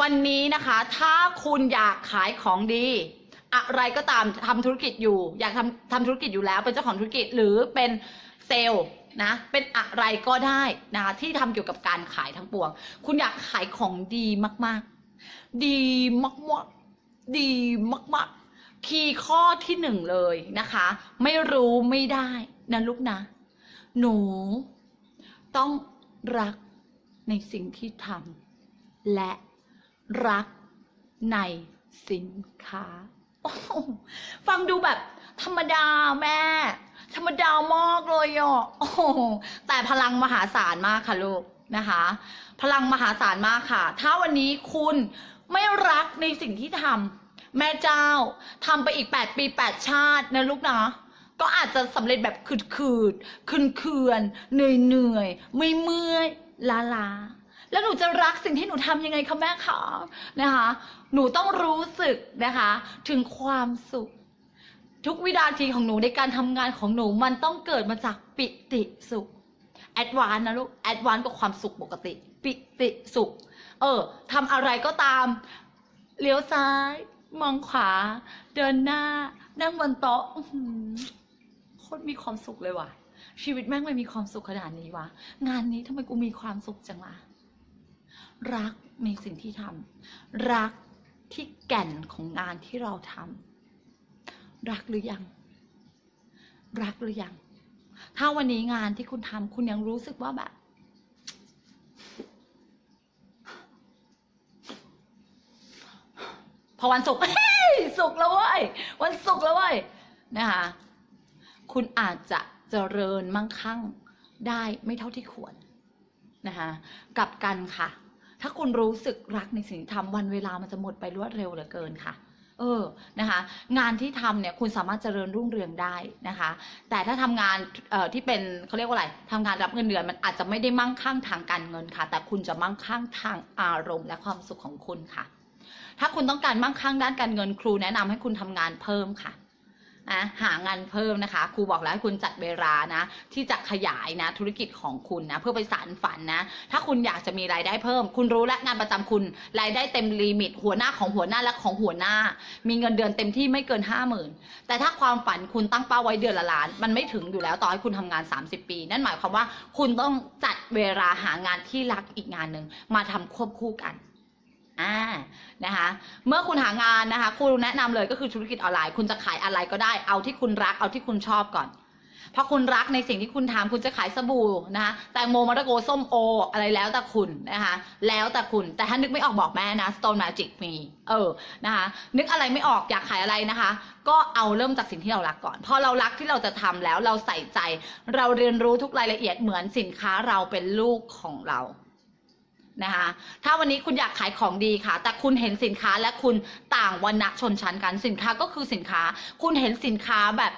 วันนี้นะคะ ถ้าคุณอยากขายของดี อะไรก็ตามทำธุรกิจอยู่ อยากทำทำธุรกิจอยู่แล้วเป็นเจ้าของธุรกิจหรือเป็นเซลล์นะเป็นอะไรก็ได้นะคะที่ทำเกี่ยวกับการขายทั้งปวง คุณอยากขายของดีมาก ๆ ดีมากๆดีมาก ๆ คีย์ข้อที่หนึ่งเลยนะคะ ไม่รู้ไม่ได้นะลูกนะ หนู ต้องรักในสิ่งที่ทำและ รักในสินค้า ฟังดูแบบธรรมดาแม่ ธรรมดามากเลยอะโอ้แต่พลังมหาศาลมากค่ะลูกนะคะ พลังมหาศาลมากค่ะ ถ้าวันนี้คุณไม่รักในสิ่งที่ทำแม่เจ้าทำไปอีก 8 ปี 8 ชาตินะลูกนะก็อาจจะสำเร็จแบบขืดขืดคืนเคือนเหนื่อยเหนื่อยไม่เมื่อยล้าลา แล้วหนูจะรักสิ่งที่หนูทำยังไงคะแม่คะนะคะ หนูต้องรู้สึกนะคะ ถึงความสุข ทุกวินาทีของหนูในการทำงานของหนูมันต้องเกิดมาจากปิติสุขแอดวานนะลูกแอดวานกับความสุขปกติ ปิติสุข เออทำอะไรก็ตามเลี้ยวซ้าย มองขวา เดินหน้า นั่งบนโต๊ะโคตรมีความสุขเลยว่ะชีวิตแม่งไม่มีความสุขขนาดนี้วะ งานนี้ทำไมกูมีความสุขจังวะ รักในสิ่งที่ทำรักที่แก่นของงานที่เราทำรักหรือยัง รักหรือยัง ถ้าวันนี้งานที่คุณทำคุณยังรู้สึกว่าแบบ พอวันศุกร์ศุกร์แล้วเว้ยวันศุกร์แล้วเว้ยนะคะคุณอาจจะเจริญมั่งคั่งได้ไม่เท่าที่ควรนะคะกลับกันค่ะ ถ้าคุณรู้สึกรักในสิ่งที่ทำวันเวลามันจะหมดไปรวดเร็วเหลือเกินค่ะ เออนะคะงานที่ทำเนี่ยคุณสามารถเจริญรุ่งเรืองได้นะคะ แต่ถ้าทำงานเอ่อที่เป็นเขาเรียกว่าอะไรทำงานรับเงินเดือนมันอาจจะไม่ได้มั่งคั่งทางการเงินค่ะ แต่คุณจะมั่งคั่งทางอารมณ์และความสุขของคุณค่ะ ถ้าคุณต้องการมั่งคั่งด้านการเงินครูแนะนำให้คุณทำงานเพิ่มค่ะ นะหางานเพิ่มนะคะครูบอกแล้วให้คุณจัดเวลานะ ที่จะขยายนะธุรกิจของคุณนะเพื่อไปสานฝันนะ ถ้าคุณอยากจะมีรายได้เพิ่ม คุณรู้และงานประจำคุณรายได้เต็มลิมิต หัวหน้าของหัวหน้าและของหัวหน้า มีเงินเดือนเต็มที่ไม่เกินห้าหมื่นแต่ถ้าความฝันคุณตั้งเป้าไว้เดือนละล้าน มันไม่ถึงอยู่แล้วต่อให้คุณทำงาน 30 ปี นั่นหมายความว่าคุณต้องจัดเวลาหางานที่รักอีกงานหนึ่งมาทำควบคู่กัน อ่านะคะเมื่อคุณหางานนะคะครูแนะนำเลยก็คือธุรกิจออนไลน์ คุณจะขายอะไรก็ได้เอาที่คุณรักเอาที่คุณชอบก่อน เพราะคุณรักในสิ่งที่คุณทำคุณจะขายสบู่นะคะแตงโมมะระโกส้มโอ อะไรแล้วแต่คุณนะคะแล้วแต่คุณแต่ถ้านึกไม่ออกบอกแม่นะ Stone Magic มีเออนะคะนึกอะไรไม่ออกอยากขายอะไรนะคะ ก็เอาเริ่มจากสิ่งที่เรารักก่อนพอเรารักที่เราจะทำแล้วเราใส่ใจ เราเรียนรู้ทุกรายละเอียดเหมือนสินค้าเราเป็นลูกของเรา นะคะถ้าวันนี้คุณอยากขายของดีค่ะ แต่คุณเห็นสินค้าและคุณต่างวันณะชนชั้นกันสินค้าก็คือสินค้า คุณเห็นสินค้าแบบ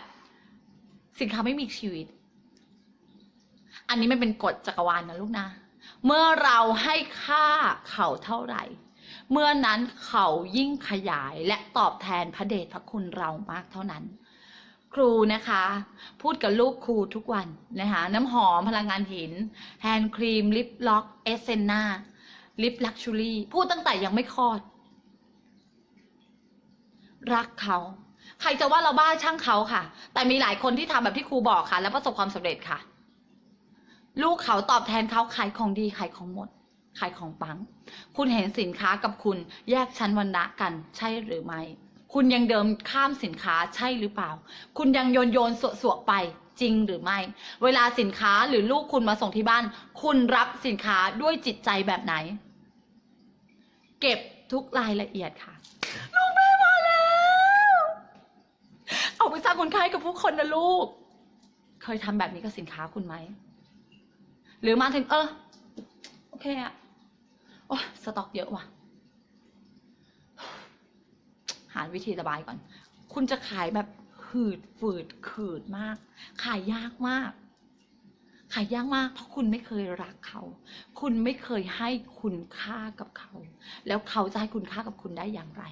สินค้าไม่มีชีวิต อันนี้ไม่เป็นกฎจักรวาลนะลูกนะ เมื่อเราให้ค่าเขาเท่าไหร่ เมื่อนั้นเขายิ่งขยายและตอบแทนพระเดชพระคุณเรามากเท่านั้น ครูนะคะ พูดกับลูกครูทุกวันนะคะ น้ำหอมพลังงานหิน แฮนด์ครีม ลิปล็อก เอสเซนนาลิปลักชูรี่ พูดตั้งแต่ยังไม่คลอด รักเขา ใครจะว่าเราบ้าช่างเขาค่ะ แต่มีหลายคนที่ทำแบบที่ครูบอกค่ะ และประสบความสำเร็จค่ะ ลูกเขาตอบแทนเขาขายของดีขายของหมดขายของปัง คุณเห็นสินค้ากับคุณแยกชั้นวรรณะกันใช่หรือไม่ คุณยังเดิมข้ามสินค้าใช่หรือเปล่า คุณยังโยนโยนสวสวไปจริงหรือไม่ เวลาสินค้าหรือลูกคุณมาส่งที่บ้าน คุณรับสินค้าด้วยจิตใจแบบไหน เก็บทุกรายละเอียดค่ะ ลูกแม่มาแล้ว เอาไปสร้างคุณค่าให้กับผู้คนนะลูก เคยทำแบบนี้กับสินค้าคุณไหม หรือมาถึงเออ โอเคอะโอ้ยสต็อกเยอะว่ะารวิธีระบายก่อน คุณจะขายแบบหืดฝืดขืดมาก ขายยากมาก ขายยากมาก เพราะคุณไม่เคยรักเขา คุณไม่เคยให้คุณค่ากับเขา แล้วเขาจะให้คุณค่ากับคุณได้อย่างไร